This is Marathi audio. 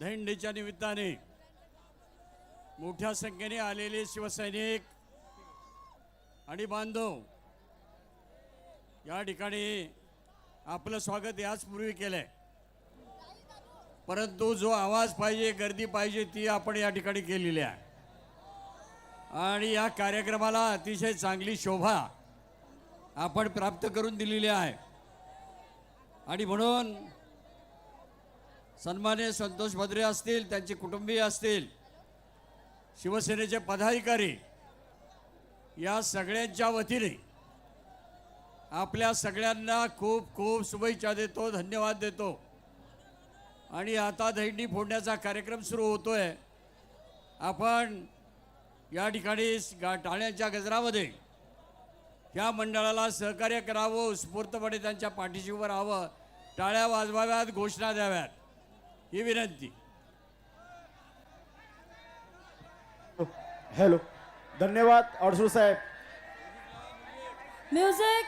दहिंडीच्या निमित्ताने मोठ्या संख्येने आलेले शिवसैनिक आणि बांधव या ठिकाणी आपलं स्वागत याचपूर्वी केलं आहे परंतु जो आवाज पाहिजे गर्दी पाहिजे ती आपण या ठिकाणी केलेली आहे. आणि या कार्यक्रमाला अतिशय चांगली शोभा आपण प्राप्त करून दिलेली आहे. आणि म्हणून सन्मान्य संतोष भद्रे असतील त्यांचे कुटुंबीय असतील शिवसेनेचे पदाधिकारी या सगळ्यांच्या वतीने आपल्या सगळ्यांना खूप खूप शुभेच्छा देतो धन्यवाद देतो. आणि आता दहिंडी फोडण्याचा कार्यक्रम सुरू होतो आहे आपण या ठिकाणी गा- टाळ्यांच्या गजरामध्ये ह्या मंडळाला सहकार्य करावं उत्स्फूर्तपणे त्यांच्या पाठीशी उभं राहावं टाळ्या वाजवाव्यात घोषणा द्याव्यात. ही विनंती. हॅलो धन्यवाद अडसूळ साहेब. म्युझिक.